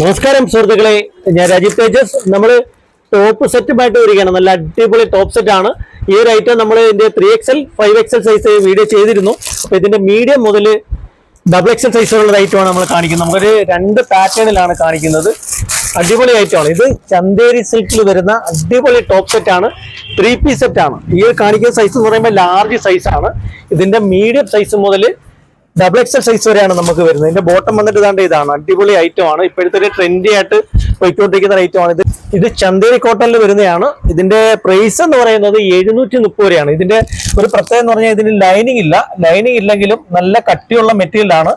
നമസ്കാരം സുഹൃത്തുക്കളെ. ഞാൻ രാജീവ് തേജസ്. നമ്മൾ ടോപ്പ് സെറ്റുമായിട്ട് വരികയാണ്. നല്ല അടിപൊളി ടോപ്പ് സെറ്റ് ആണ്. ഈ ഒരു ഐറ്റം നമ്മൾ ഇതിന്റെ three XL five XL size video ചെയ്തിരുന്നു. അപ്പോൾ ഇതിന്റെ മീഡിയം മുതൽ ഡബിൾ എക്സൽ സൈസുള്ള ഐറ്റമാണ് നമ്മൾ കാണിക്കുന്നത്. നമുക്കൊരു രണ്ട് പാറ്റേണിലാണ് കാണിക്കുന്നത്. അടിപൊളി ഐറ്റമാണ് ഇത് ചന്തേരി സിൽക്കിൽ വരുന്ന അടിപൊളി ടോപ്പ് സെറ്റ് ആണ്. ത്രീ പീസ് സെറ്റ് ആണ്. ഈ കാണിക്കുന്ന സൈസ് എന്ന് പറയുമ്പോൾ ലാർജ് സൈസ് ആണ്. ഇതിന്റെ മീഡിയം സൈസ് മുതൽ ഡബിൾ എക്സൽ സൈസ് വരെയാണ് നമുക്ക് വരുന്നത്. ഇതിന്റെ ബോട്ടം വന്നിട്ട് ഇതാണ്ട് ഇതാണ്. അടിപൊളി ഐറ്റം ആണ്. ഇപ്പോഴത്തെ ഒരു ട്രെൻഡി ആയിട്ട് പോയിക്കൊണ്ടിരിക്കുന്ന ഐറ്റം ആണ് ഇത്. ഇത് ചന്തേരി കോട്ടണിൽ വരുന്നതാണ്. ഇതിന്റെ പ്രൈസ് എന്ന് പറയുന്നത് എഴുന്നൂറ്റി മുപ്പത് വരെയാണ് ഇതിന്റെ ഒരു പ്രത്യേകത എന്ന് പറഞ്ഞാൽ ഇതിന് ലൈനിങ് ഇല്ല. ലൈനിങ് ഇല്ലെങ്കിലും നല്ല കട്ടിയുള്ള മെറ്റീരിയലാണ്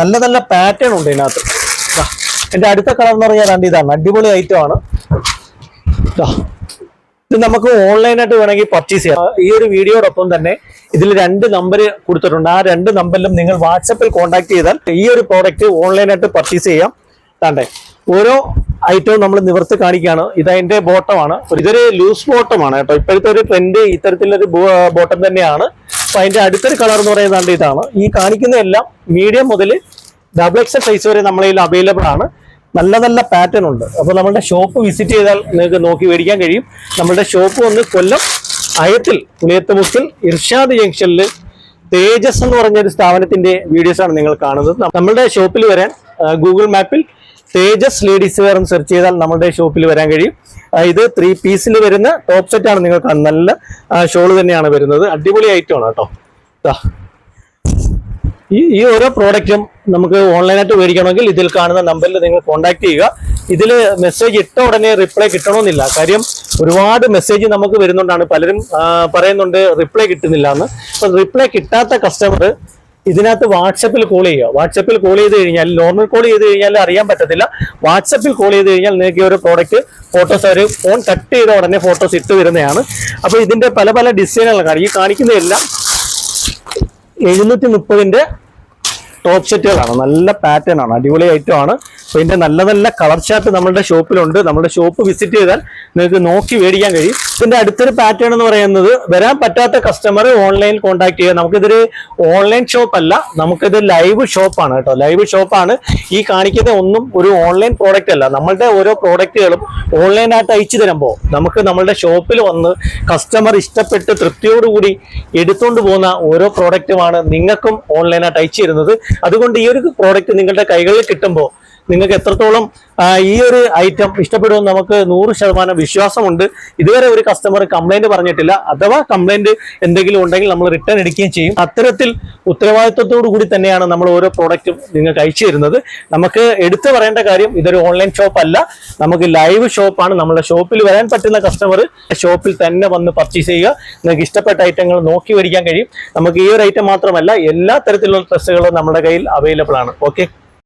നല്ല നല്ല പാറ്റേൺ ഉണ്ട് ഇതിനകത്ത്. എന്റെ അടുത്ത കളർ എന്ന് പറഞ്ഞാൽ രണ്ട് ഇതാണ്. അടിപൊളി ഐറ്റം ആണ്. ഇത് നമുക്ക് ഓൺലൈനായിട്ട് വേണമെങ്കിൽ പർച്ചേസ് ചെയ്യാം. ഈ ഒരു വീഡിയോടൊപ്പം തന്നെ ഇതിൽ രണ്ട് നമ്പർ കൊടുത്തിട്ടുണ്ട്. ആ രണ്ട് നമ്പറിലും നിങ്ങൾ വാട്സപ്പിൽ കോൺടാക്ട് ചെയ്താൽ ഈ ഒരു പ്രോഡക്റ്റ് ഓൺലൈനായിട്ട് പർച്ചേസ് ചെയ്യാം. താണ്ടേ ഓരോ ഐറ്റവും നമ്മൾ നിവർത്തി കാണിക്കുകയാണ്. ഇതതിന്റെ ബോട്ടമാണ് ഇതൊരു ലൂസ് ബോട്ടമാണ് കേട്ടോ. ഇപ്പോഴത്തെ ഒരു ട്രെൻഡ് ഇത്തരത്തിലൊരു ബോട്ടം തന്നെയാണ്. അപ്പൊ അതിന്റെ അടുത്തൊരു കളർ എന്ന് പറയുന്നത് ഇതാണ്. ഈ കാണിക്കുന്ന എല്ലാം മീഡിയം മുതൽ ഡബിൾ എക്സ് സൈസ് വരെ നമ്മളതിൽ അവൈലബിൾ ആണ്. നല്ല നല്ല പാറ്റേൺ ഉണ്ട്. അപ്പോൾ നമ്മുടെ ഷോപ്പ് വിസിറ്റ് ചെയ്താൽ നിങ്ങൾക്ക് നോക്കി മേടിക്കാൻ കഴിയും. നമ്മുടെ ഷോപ്പ് വന്ന് കൊല്ലം അയത്തിൽ പുളിയത്തുമുക്കിൽ ഇർഷാദ് ജംഗ്ഷനിൽ തേജസ് എന്ന് പറഞ്ഞ ഒരു സ്ഥാപനത്തിന്റെ വീഡിയോസ് ആണ് നിങ്ങൾ കാണുന്നത്. നമ്മളുടെ ഷോപ്പിൽ വരാൻ ഗൂഗിൾ മാപ്പിൽ തേജസ് ലേഡീസ് വെയർ എന്ന് സെർച്ച് ചെയ്താൽ നമ്മുടെ ഷോപ്പിൽ വരാൻ കഴിയും. ഇത് ത്രീ പീസിൽ വരുന്ന ടോപ്പ് സെറ്റ് ആണ് നിങ്ങൾ നല്ല ഷോൾ തന്നെയാണ് വരുന്നത്. അടിപൊളി ഐറ്റം ആണ് കേട്ടോ. ഈ ഈ ഓരോ പ്രോഡക്റ്റും നമുക്ക് ഓൺലൈനായിട്ട് മേടിക്കണമെങ്കിൽ ഇതിൽ കാണുന്ന നമ്പറിൽ നിങ്ങൾ കോൺടാക്ട് ചെയ്യുക. ഇതിൽ മെസ്സേജ് ഇട്ട ഉടനെ റിപ്ലൈ കിട്ടണമെന്നില്ല. കാര്യം ഒരുപാട് മെസ്സേജ് നമുക്ക് വരുന്നുണ്ടാണ്. പലരും പറയുന്നുണ്ട് റിപ്ലൈ കിട്ടുന്നില്ല എന്ന് അപ്പം റിപ്ലൈ കിട്ടാത്ത കസ്റ്റമർ ഇതിനകത്ത് വാട്സപ്പിൽ കോൾ ചെയ്യുക. വാട്സപ്പിൽ കോൾ ചെയ്ത് കഴിഞ്ഞാൽ നോർമൽ കോൾ ചെയ്ത് കഴിഞ്ഞാൽ അറിയാൻ പറ്റത്തില്ല. വാട്സപ്പിൽ കോൾ ചെയ്ത് കഴിഞ്ഞാൽ നിങ്ങൾക്ക് ഒരു പ്രോഡക്റ്റ് ഫോട്ടോസ് അവർ ഫോൺ കട്ട് ചെയ്ത ഉടനെ ഫോട്ടോസ് ഇട്ട് വരുന്നതാണ്. അപ്പോൾ ഇതിന്റെ പല പല ഡിസൈനുകളാണ് ഈ കാണിക്കുന്നതെല്ലാം എഴുന്നൂറ്റി മുപ്പതിന്റെ ടോപ്പ് സെറ്റുകളാണ് നല്ല പാറ്റേൺ ആണ് അടിപൊളി ഐറ്റം ആണ്. അപ്പൊ ഇതിന്റെ നല്ല നല്ല കളർ ചാർട്ട് നമ്മുടെ ഷോപ്പിലുണ്ട് നമ്മുടെ ഷോപ്പ് വിസിറ്റ് ചെയ്താൽ നിങ്ങൾക്ക് നോക്കി മേടിക്കാൻ കഴിയും. ഇതിന്റെ അടുത്തൊരു പാറ്റേൺ എന്ന് പറയുന്നത് വരാൻ പറ്റാത്ത കസ്റ്റമർ ഓൺലൈൻ കോൺടാക്ട് ചെയ്യുക. നമുക്കിതൊരു ഓൺലൈൻ ഷോപ്പ് അല്ല നമുക്കിത് ലൈവ് ഷോപ്പാണ് കേട്ടോ. ലൈവ് ഷോപ്പാണ് ഈ കാണിക്കുന്ന ഒന്നും ഒരു ഓൺലൈൻ പ്രോഡക്റ്റ് അല്ല. നമ്മളുടെ ഓരോ പ്രോഡക്റ്റുകളും ഓൺലൈനായിട്ട് അയച്ചു തരുമ്പോൾ നമുക്ക് നമ്മളുടെ ഷോപ്പിൽ വന്ന് കസ്റ്റമർ ഇഷ്ടപ്പെട്ട് തൃപ്തിയോടുകൂടി എടുത്തുകൊണ്ട് പോകുന്ന ഓരോ പ്രോഡക്റ്റുമാണ് നിങ്ങൾക്കും ഓൺലൈനായിട്ട് അയച്ചു തരുന്നത്. അതുകൊണ്ട് ഈ ഒരു പ്രോഡക്റ്റ് നിങ്ങളുടെ കൈകളിൽ കിട്ടുമ്പോൾ നിങ്ങൾക്ക് എത്രത്തോളം ഈ ഒരു ഐറ്റം ഇഷ്ടപ്പെടുമെന്ന് നമുക്ക് നൂറ് ശതമാനം വിശ്വാസമുണ്ട്. ഇതുവരെ ഒരു കസ്റ്റമർ കംപ്ലൈന്റ് പറഞ്ഞിട്ടില്ല. അഥവാ കംപ്ലൈന്റ് എന്തെങ്കിലും ഉണ്ടെങ്കിൽ നമ്മൾ റിട്ടേൺ എടുക്കുകയും ചെയ്യും. അത്തരത്തിൽ ഉത്തരവാദിത്വത്തോടു കൂടി തന്നെയാണ് നമ്മൾ ഓരോ പ്രോഡക്റ്റും നിങ്ങൾക്ക് അയച്ചു തരുന്നത്. നമുക്ക് എടുത്തു പറയേണ്ട കാര്യം ഇതൊരു ഓൺലൈൻ ഷോപ്പ് അല്ല. നമുക്ക് ലൈവ് ഷോപ്പാണ് നമ്മുടെ ഷോപ്പിൽ വരാൻ പറ്റുന്ന കസ്റ്റമർ ഷോപ്പിൽ തന്നെ വന്ന് പർച്ചേസ് ചെയ്യുക. നിങ്ങൾക്ക് ഇഷ്ടപ്പെട്ട ഐറ്റങ്ങൾ നോക്കി മേടിക്കാൻ കഴിയും. നമുക്ക് ഈ ഒരു ഐറ്റം മാത്രമല്ല എല്ലാ തരത്തിലുള്ള ഡ്രസ്സുകളും നമ്മുടെ കയ്യിൽ അവൈലബിൾ ആണ്. ഓക്കെ